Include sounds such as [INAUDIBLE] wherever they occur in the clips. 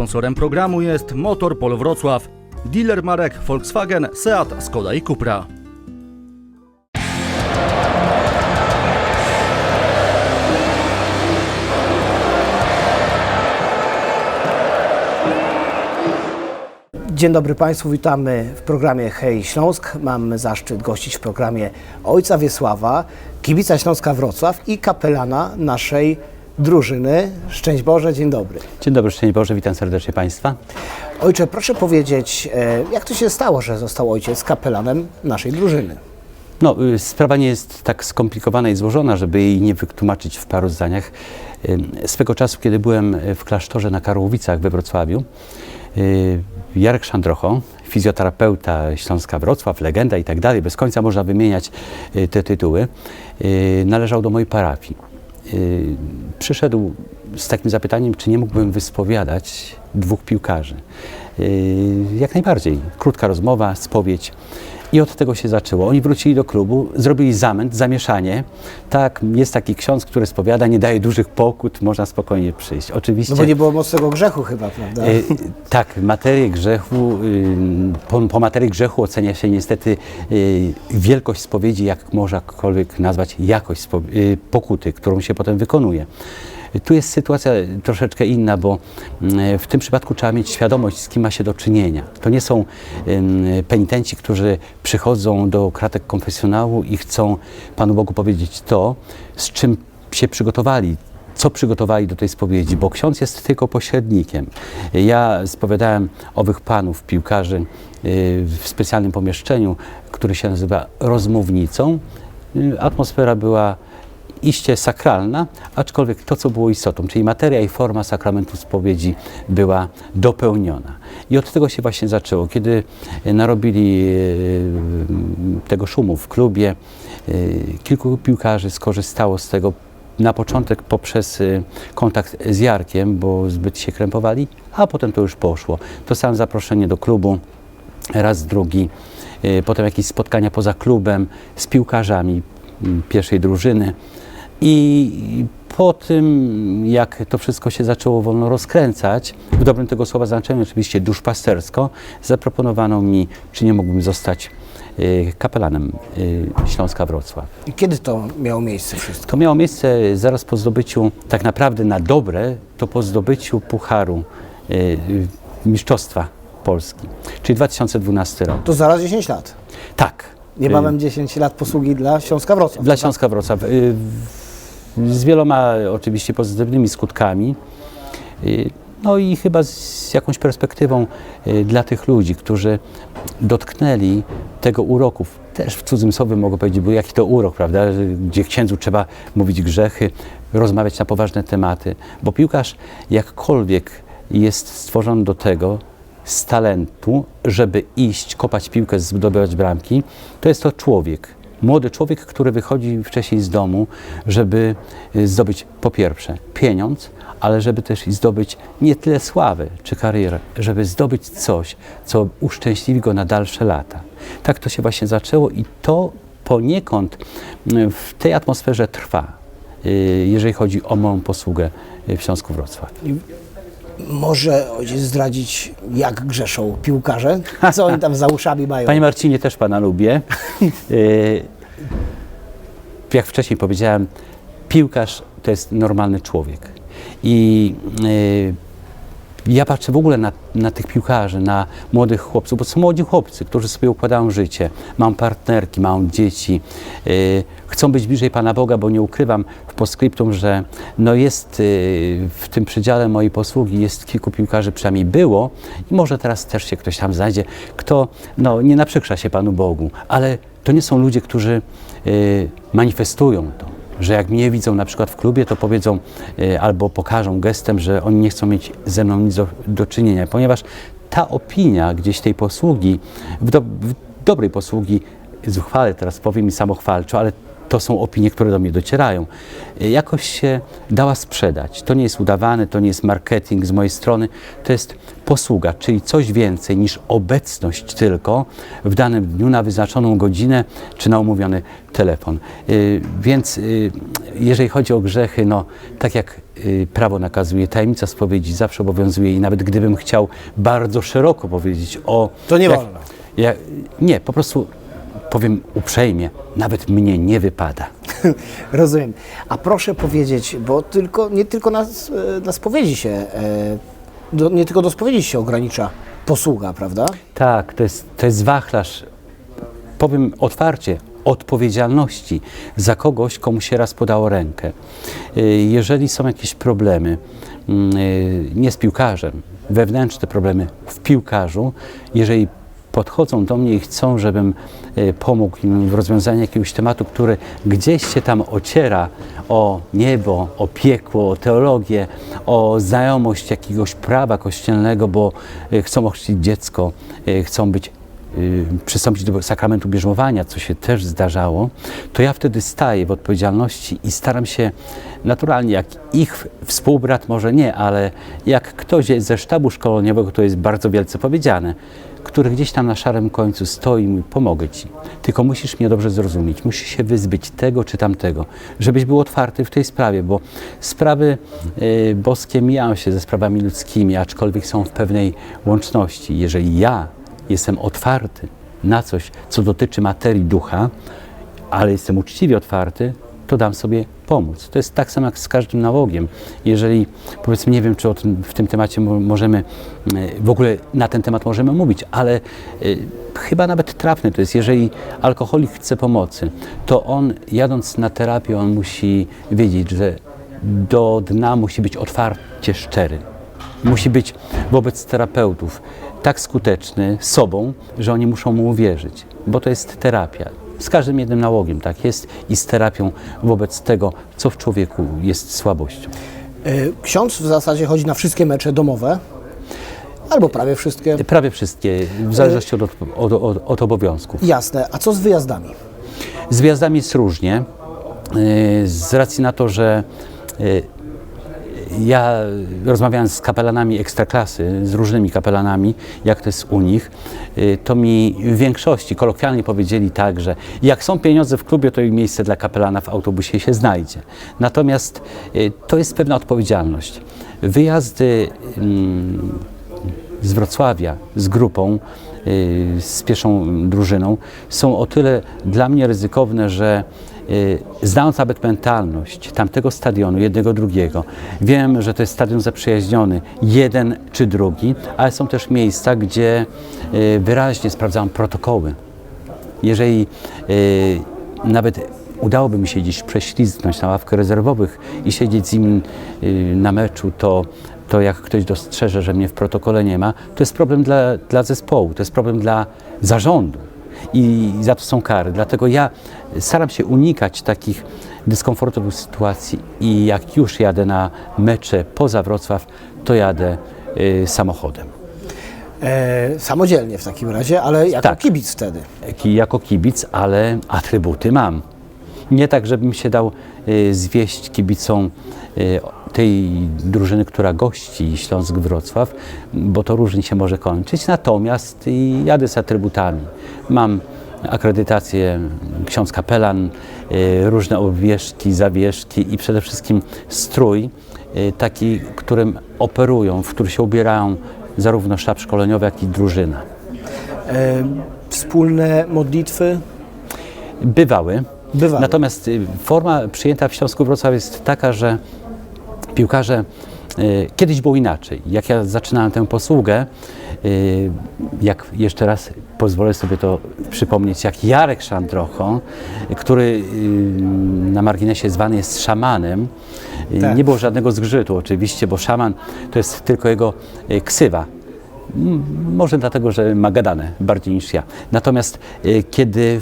Sponsorem programu jest Motor Pol Wrocław, dealer marek Volkswagen, Seat, Skoda i Cupra. Dzień dobry Państwu, witamy w programie Hej Śląsk. Mamy zaszczyt gościć w programie ojca Wiesława, kibica Śląska Wrocław i kapelana naszej drużyny. Szczęść Boże, dzień dobry. Dzień dobry, szczęść Boże, witam serdecznie Państwa. Ojcze, proszę powiedzieć, e, jak to się stało, że został ojciec kapelanem naszej drużyny? No, y, sprawa nie jest tak skomplikowana i złożona, żeby jej nie wytłumaczyć w paru zdaniach. Y, Swego czasu, kiedy byłem w klasztorze na Karłowicach we Wrocławiu, y, Jarek Szandrocho, fizjoterapeuta Śląska Wrocław, legenda i tak dalej, bez końca można wymieniać te tytuły, należał do mojej parafii. Y, Przyszedł z takim zapytaniem, czy nie mógłbym wyspowiadać dwóch piłkarzy. Y, Jak najbardziej. Krótka rozmowa, spowiedź. I od tego się zaczęło. Oni wrócili do klubu, zrobili zamęt, zamieszanie. Tak, jest taki ksiądz, który spowiada, nie daje dużych pokut, można spokojnie przyjść. Oczywiście. No bo nie było mocnego grzechu chyba, prawda? E, tak, materię grzechu, y, po, po materii grzechu ocenia się niestety y, wielkość spowiedzi, jak możnakolwiek nazwać jakość y, pokuty, którą się potem wykonuje. Tu jest sytuacja troszeczkę inna, bo mm, w tym przypadku trzeba mieć świadomość, z kim ma się do czynienia. To nie są penitenci, którzy przychodzą do kratek konfesjonału i chcą Panu Bogu powiedzieć to, z czym się przygotowali, co przygotowali do tej spowiedzi, bo ksiądz jest tylko pośrednikiem. Ja spowiadałem owych panów, piłkarzy, y, w specjalnym pomieszczeniu, które się nazywa rozmównicą. Y, Atmosfera była iście sakralna, aczkolwiek to, co było istotą, czyli materia i forma sakramentu spowiedzi była dopełniona. I od tego się właśnie zaczęło. Kiedy narobili e, tego szumu w klubie, e, kilku piłkarzy skorzystało z tego na początek poprzez e, kontakt z Jarkiem, bo zbyt się krępowali, a potem to już poszło. Dostałem zaproszenie do klubu, raz drugi, e, potem jakieś spotkania poza klubem z piłkarzami pierwszej drużyny. I po tym, jak to wszystko się zaczęło wolno rozkręcać, w dobrym tego słowa znaczeniu, oczywiście duszpastersko, zaproponowano mi, czy nie mógłbym zostać e, kapelanem e, Śląska Wrocław. I kiedy to miało miejsce wszystko? To miało miejsce zaraz po zdobyciu, tak naprawdę na dobre, to po zdobyciu Pucharu e, Mistrzostwa Polski, czyli 2012 rok. To zaraz 10 lat. Tak. Niebawem 10 lat posługi dla Śląska Wrocław. Dla Śląska Wrocław. Z wieloma oczywiście pozytywnymi skutkami. Y, No i chyba z jakąś perspektywą y, dla tych ludzi, którzy dotknęli tego uroku. Też w cudzym słowie mogę powiedzieć, bo jaki to urok, prawda? Gdzie księdzu trzeba mówić grzechy, rozmawiać na poważne tematy. Bo piłkarz jakkolwiek jest stworzony do tego, z talentu, żeby iść, kopać piłkę, zdobywać bramki, to jest to człowiek. Młody człowiek, który wychodzi wcześniej z domu, żeby y, zdobyć po pierwsze pieniądz, ale żeby też zdobyć nie tyle sławę czy karierę, żeby zdobyć coś, co uszczęśliwi go na dalsze lata. Tak to się właśnie zaczęło i to poniekąd y, w tej atmosferze trwa, y, jeżeli chodzi o moją posługę w Śląsku Wrocław. Może ojciec zdradzić, jak grzeszą piłkarze? Co oni tam za uszami mają? Panie Marcinie, też Pana lubię. Y, [LAUGHS] Jak wcześniej powiedziałem, piłkarz to jest normalny człowiek. I y, ja patrzę w ogóle na, na tych piłkarzy, na młodych chłopców, bo są młodzi chłopcy, którzy sobie układają życie. Mam partnerki, mam dzieci, y, chcą być bliżej Pana Boga, bo nie ukrywam w postscriptum, że no jest y, w tym przedziale mojej posługi jest kilku piłkarzy, przynajmniej było i może teraz też się ktoś tam znajdzie, kto no, nie naprzykrza się Panu Bogu, ale to nie są ludzie, którzy y, manifestują to że jak mnie widzą na przykład w klubie, to powiedzą y, albo pokażą gestem, że oni nie chcą mieć ze mną nic do, do czynienia, ponieważ ta opinia gdzieś tej posługi, w, do, w dobrej posługi, zuchwale teraz powiem i samochwalczo, ale to są opinie, które do mnie docierają, y, jakoś się dała sprzedać. To nie jest udawane, to nie jest marketing z mojej strony, to jest posługa, czyli coś więcej niż obecność tylko w danym dniu na wyznaczoną godzinę czy na umówiony telefon. Y, Więc y, jeżeli chodzi o grzechy, no tak jak prawo nakazuje, tajemnica spowiedzi zawsze obowiązuje i nawet gdybym chciał bardzo szeroko powiedzieć o... To nie jak- wolno. Ja, nie, po prostu powiem uprzejmie, nawet mnie nie wypada. [LAUGHS] Rozumiem. A proszę powiedzieć, bo tylko, nie tylko na, e, na spowiedzi się, e, do, nie tylko do spowiedzi się ogranicza posługa, prawda? Tak, to jest, to jest wachlarz, powiem otwarcie, odpowiedzialności za kogoś, komu się raz podało rękę. Y, Jeżeli są jakieś problemy, mm, nie z piłkarzem, wewnętrzne problemy w piłkarzu, jeżeli podchodzą do mnie i chcą, żebym y, pomógł im w rozwiązaniu jakiegoś tematu, który gdzieś się tam ociera o niebo, o piekło, o teologię, o znajomość jakiegoś prawa kościelnego, bo y, chcą ochrzcić dziecko, y, chcą być przystąpić do sakramentu bierzmowania, co się też zdarzało, to ja wtedy staję w odpowiedzialności i staram się naturalnie, jak ich współbrat, może nie, ale jak ktoś jest ze sztabu szkoleniowego, to jest bardzo wielce powiedziane, który gdzieś tam na szarym końcu stoi i pomogę Ci, tylko musisz mnie dobrze zrozumieć, musisz się wyzbyć tego czy tamtego, żebyś był otwarty w tej sprawie, bo sprawy y, boskie mijają się ze sprawami ludzkimi, aczkolwiek są w pewnej łączności. Jeżeli ja jestem otwarty na coś, co dotyczy materii ducha, ale jestem uczciwie otwarty, to dam sobie pomóc. To jest tak samo jak z każdym nałogiem. Jeżeli, powiedzmy, nie wiem, czy tym, w tym temacie mo- możemy, e, w ogóle na ten temat możemy mówić, ale e, chyba nawet trafne to jest, jeżeli alkoholik chce pomocy, to on jadąc na terapię, on musi wiedzieć, że do dna musi być otwarcie szczery. Musi być wobec terapeutów tak skuteczny sobą, że oni muszą mu uwierzyć, bo to jest terapia. Z każdym jednym nałogiem tak jest i z terapią wobec tego, co w człowieku jest słabością. E, Ksiądz w zasadzie chodzi na wszystkie mecze domowe, albo prawie wszystkie. Prawie wszystkie, w zależności od, od, od, od obowiązków. Jasne. A co z wyjazdami? Z wyjazdami jest różnie, yy, z racji na to, że ja rozmawiałem z kapelanami ekstraklasy, z różnymi kapelanami, jak to jest u nich, yy, to mi w większości kolokwialnie powiedzieli tak, że jak są pieniądze w klubie, to i miejsce dla kapelana w autobusie się znajdzie. Natomiast yy, to jest pewna odpowiedzialność. Wyjazdy mm, z Wrocławia z grupą, y, z pieszą drużyną są o tyle dla mnie ryzykowne, że y, znając nawet mentalność tamtego stadionu, jednego, drugiego, wiem, że to jest stadion zaprzyjaźniony, jeden czy drugi, ale są też miejsca, gdzie y, wyraźnie sprawdzam protokoły. Jeżeli y, nawet udałoby mi się gdzieś prześlizgnąć na ławkę rezerwowych i siedzieć z nim y, na meczu, to, to jak ktoś dostrzeże, że mnie w protokole nie ma, to jest problem dla, dla zespołu, to jest problem dla zarządu. I za to są kary. Dlatego ja staram się unikać takich dyskomfortowych sytuacji i jak już jadę na mecze poza Wrocław, to jadę y, samochodem. E, samodzielnie w takim razie, ale jako Tak. kibic wtedy. jako kibic, ale atrybuty mam. Nie tak, żebym się dał y, zwieść kibicom y, tej drużyny, która gości Śląsk Wrocław, bo to różnie się może kończyć. Natomiast jadę z atrybutami. Mam akredytację ksiądz kapelan, y, różne obwieszki, zawieszki i przede wszystkim strój y, taki, którym operują, w który się ubierają zarówno sztab szkoleniowy, jak i drużyna. E, wspólne modlitwy. Bywały. Bywały. Natomiast forma przyjęta w Śląsku Wrocław jest taka, że piłkarze y, kiedyś było inaczej. Jak ja zaczynałem tę posługę, y, jak jeszcze raz pozwolę sobie to przypomnieć, jak Jarek Szandrocho, który y, na marginesie zwany jest szamanem, Tak. nie było żadnego zgrzytu oczywiście, bo szaman to jest tylko jego ksywa. Może dlatego, że ma gadane bardziej niż ja. Natomiast kiedy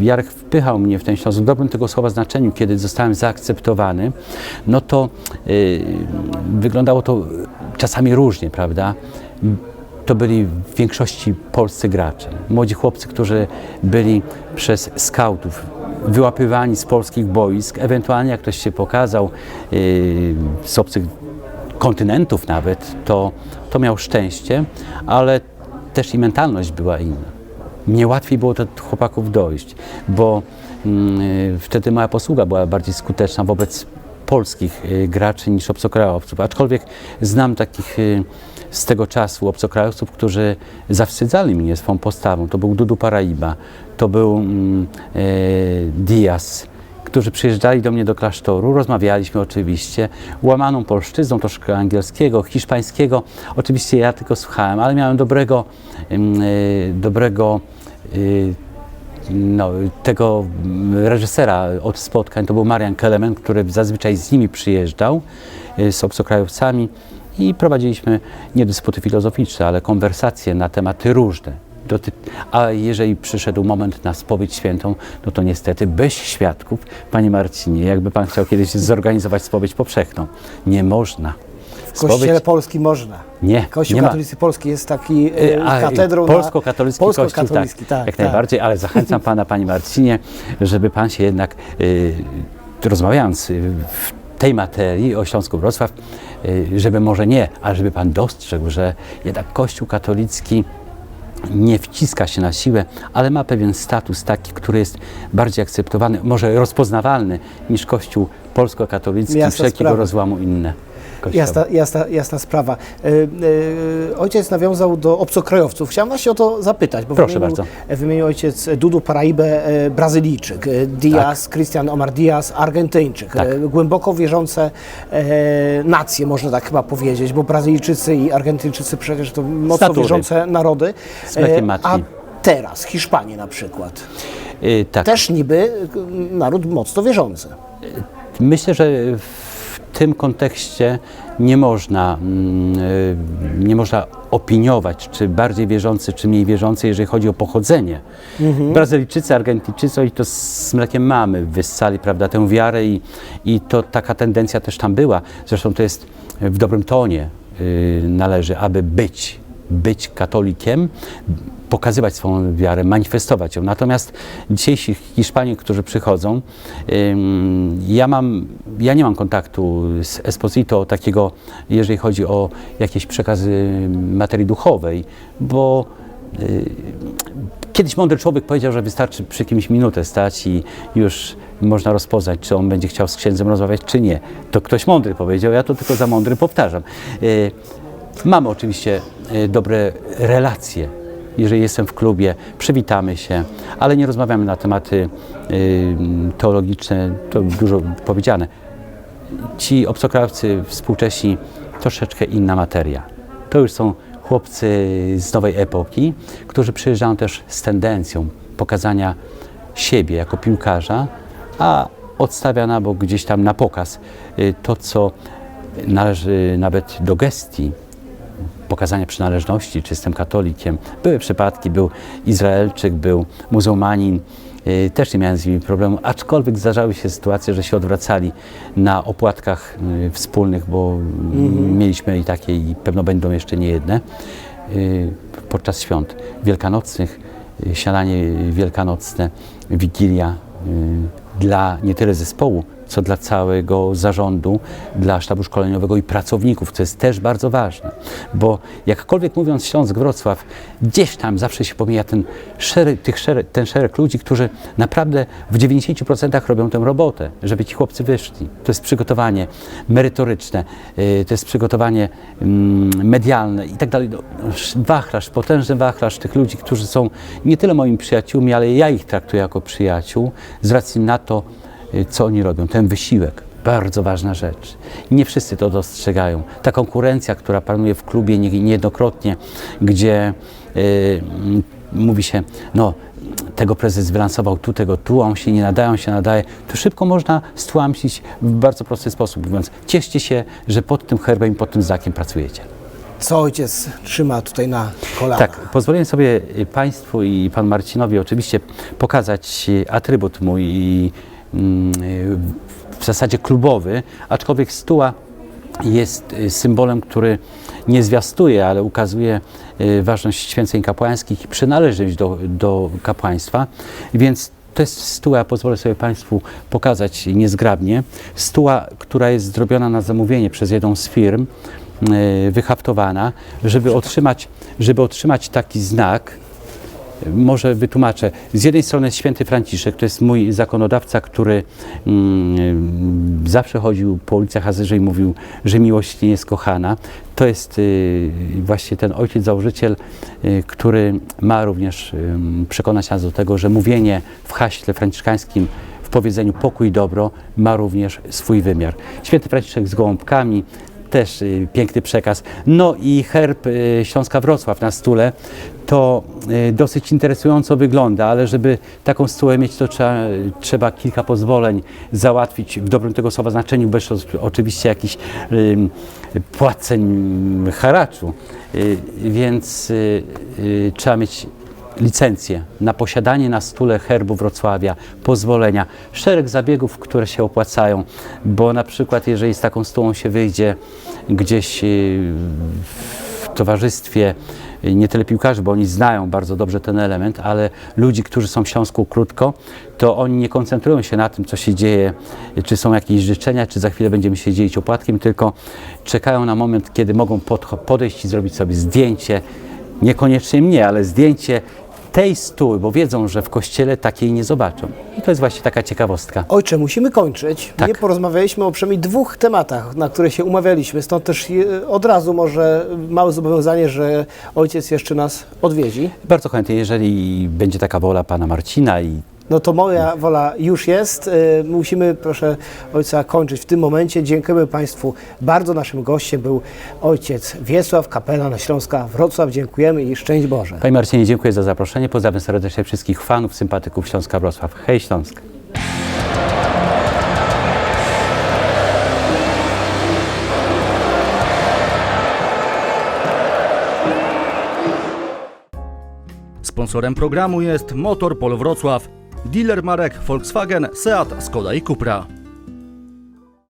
Jarek wpychał mnie w ten Śląsk, w dobrym tego słowa znaczeniu, kiedy zostałem zaakceptowany, no to y, wyglądało to czasami różnie, prawda? To byli w większości polscy gracze, młodzi chłopcy, którzy byli przez skautów wyłapywani z polskich boisk, ewentualnie jak ktoś się pokazał y, z obcych kontynentów nawet, to, to miał szczęście, ale też i mentalność była inna. Mnie łatwiej było do chłopaków dojść, bo mm, y, wtedy moja posługa była bardziej skuteczna wobec polskich y, graczy niż obcokrajowców. Aczkolwiek znam takich y, z tego czasu obcokrajowców, którzy zawstydzali mnie swą postawą. To był Dudu Paraiba, to był mm, e, Diaz, którzy przyjeżdżali do mnie do klasztoru, rozmawialiśmy oczywiście, łamaną polszczyzną, troszkę angielskiego, hiszpańskiego. Oczywiście ja tylko słuchałem, ale miałem dobrego, ym, y, dobrego y, no, tego reżysera od spotkań, to był Marian Kelemen, który zazwyczaj z nimi przyjeżdżał, y, z obcokrajowcami i prowadziliśmy nie dysputy filozoficzne, ale konwersacje na tematy różne. A jeżeli przyszedł moment na spowiedź świętą, no to niestety bez świadków, Panie Marcinie, jakby Pan chciał kiedyś zorganizować spowiedź powszechną, nie można. W Kościele Polski można. Nie, Kościół nie ma. katolicki polski jest taki Y, e, a, katedrą na- Polsko-katolicki kościół, tak, tak, jak tak. najbardziej, ale zachęcam Pana, Panie Marcinie, żeby Pan się jednak, y, rozmawiając y, w tej materii o Śląsku Wrocław, y, żeby może nie, ale żeby Pan dostrzegł, że jednak Kościół katolicki nie wciska się na siłę, ale ma pewien status taki, który jest bardziej akceptowany, może rozpoznawalny niż Kościół polsko-katolicki wszelkiego sprawa. rozłamu inne Jasna, jasna, jasna sprawa. E, e, ojciec nawiązał do obcokrajowców. Chciałem właśnie o to zapytać, bo Proszę wymienił, bardzo. wymienił ojciec Dudu Paraibę, e, Brazylijczyk, e, Diaz, Christian Omar Diaz, Argentyńczyk. Tak. Głęboko wierzące nacje, można tak chyba powiedzieć, bo Brazylijczycy i Argentyńczycy przecież to mocno natury. wierzące narody. Matki. a teraz Hiszpanii na przykład. Y, tak. Też niby e, naród mocno wierzący. Myślę, że w tym kontekście nie można, mm, y, nie można opiniować, czy bardziej wierzący, czy mniej wierzący, jeżeli chodzi o pochodzenie. Brazylijczycy, Argentyńczycy, oni to z mlekiem mamy, wyssali prawda, tę wiarę i, i to taka tendencja też tam była. Zresztą to jest w dobrym tonie y, należy, aby być, być katolikiem, pokazywać swoją wiarę, manifestować ją. Natomiast dzisiejsi Hiszpanie, którzy przychodzą, ja, mam, ja nie mam kontaktu z Esposito takiego, jeżeli chodzi o jakieś przekazy materii duchowej, bo y, kiedyś mądry człowiek powiedział, że wystarczy przy kimś minutę stać i już można rozpoznać, czy on będzie chciał z księdzem rozmawiać, czy nie. To ktoś mądry powiedział, ja to tylko za mądry powtarzam. Y, Mamy oczywiście y, dobre relacje. Jeżeli jestem w klubie, przywitamy się, ale nie rozmawiamy na tematy teologiczne, to dużo powiedziane. Ci obcokrajowcy współcześni, troszeczkę inna materia. To już są chłopcy z nowej epoki, którzy przyjeżdżają też z tendencją pokazania siebie jako piłkarza, a odstawia na bok gdzieś tam na pokaz y, to, co należy nawet do gestii, pokazania przynależności, czy jestem katolikiem. Były przypadki, był Izraelczyk, był muzułmanin, też nie miałem z nimi problemu, aczkolwiek zdarzały się sytuacje, że się odwracali na opłatkach yy, wspólnych, bo mieliśmy i takie i pewno będą jeszcze nie jedne, yy, podczas świąt wielkanocnych, śniadanie wielkanocne, wigilia dla nie tyle zespołu, co dla całego zarządu, dla sztabu szkoleniowego i pracowników, co jest też bardzo ważne, bo jakkolwiek mówiąc Śląsk Wrocław, gdzieś tam zawsze się pomija ten szereg, tych szereg, ten szereg ludzi, którzy naprawdę w 90% robią tę robotę, żeby ci chłopcy wyszli. To jest przygotowanie merytoryczne, yy, to jest przygotowanie mm, medialne i tak dalej. No, Wachlarz, potężny wachlarz tych ludzi, którzy są nie tyle moimi przyjaciółmi, ale ja ich traktuję jako przyjaciół z racji na to, y, co oni robią, ten wysiłek. Bardzo ważna rzecz. Nie wszyscy to dostrzegają. Ta konkurencja, która panuje w klubie nie- niejednokrotnie, gdzie y, mm, mówi się, no tego prezes wylansował tu, tego tu, a on się nie nadaje, on się nadaje, to szybko można stłamsić w bardzo prosty sposób, mówiąc, cieszcie się, że pod tym herbem i pod tym znakiem pracujecie. Co ojciec trzyma tutaj na kolanach? Tak, pozwolę sobie y, Państwu i Pan Marcinowi oczywiście pokazać y, atrybut mój i, y, w zasadzie klubowy, aczkolwiek stuła jest y, symbolem, który nie zwiastuje, ale ukazuje y, ważność święceń kapłańskich i przynależność do, do kapłaństwa, więc To jest stuła, pozwolę sobie Państwu pokazać niezgrabnie. Stuła, która jest zrobiona na zamówienie przez jedną z firm, e, wyhaftowana, żeby otrzymać, żeby otrzymać taki znak, może wytłumaczę. Z jednej strony jest święty Franciszek, to jest mój zakonodawca, który mm, zawsze chodził po ulicach Azyży i mówił, że miłość nie jest kochana. To jest y, właśnie ten ojciec założyciel, y, który ma również y, przekonać nas do tego, że mówienie w haśle franciszkańskim w powiedzeniu pokój dobro ma również swój wymiar. Święty Franciszek z gołąbkami, też y, piękny przekaz. No i herb y, Śląska Wrocław na stule to y, dosyć interesująco wygląda, ale żeby taką stułę mieć, to trzeba, trzeba kilka pozwoleń załatwić w dobrym tego słowa znaczeniu, bez oczywiście jakichś płaceń haraczu. Więc trzeba mieć licencję na posiadanie na stule herbu Wrocławia, pozwolenia, szereg zabiegów, które się opłacają, bo na przykład jeżeli z taką stułą się wyjdzie gdzieś y, w towarzystwie y, nie tyle piłkarzy, bo oni znają bardzo dobrze ten element, ale ludzi, którzy są w Śląsku krótko, to oni nie koncentrują się na tym, co się dzieje, czy są jakieś życzenia, czy za chwilę będziemy się dzielić opłatkiem, tylko czekają na moment, kiedy mogą podejść i zrobić sobie zdjęcie, niekoniecznie mnie, ale zdjęcie tej stół, bo wiedzą, że w kościele takiej nie zobaczą. I to jest właśnie taka ciekawostka. Ojcze, musimy kończyć. Tak. Nie porozmawialiśmy o przynajmniej dwóch tematach, na które się umawialiśmy. Stąd też je- od razu może małe zobowiązanie, że ojciec jeszcze nas odwiedzi. Bardzo chętnie, jeżeli będzie taka wola pana Marcina i No to moja wola już jest. Y, Musimy, proszę ojca, kończyć w tym momencie. Dziękujemy Państwu bardzo. Naszym gościem był ojciec Wiesław, kapelan Śląska Wrocław. Dziękujemy i szczęść Boże. Panie Marcinie, dziękuję za zaproszenie. Pozdrawiam serdecznie wszystkich fanów, sympatyków Śląska Wrocław. Hej Śląsk! Sponsorem programu jest Motor Pol Wrocław, dealer marek Volkswagen, Seat, Skoda i Cupra.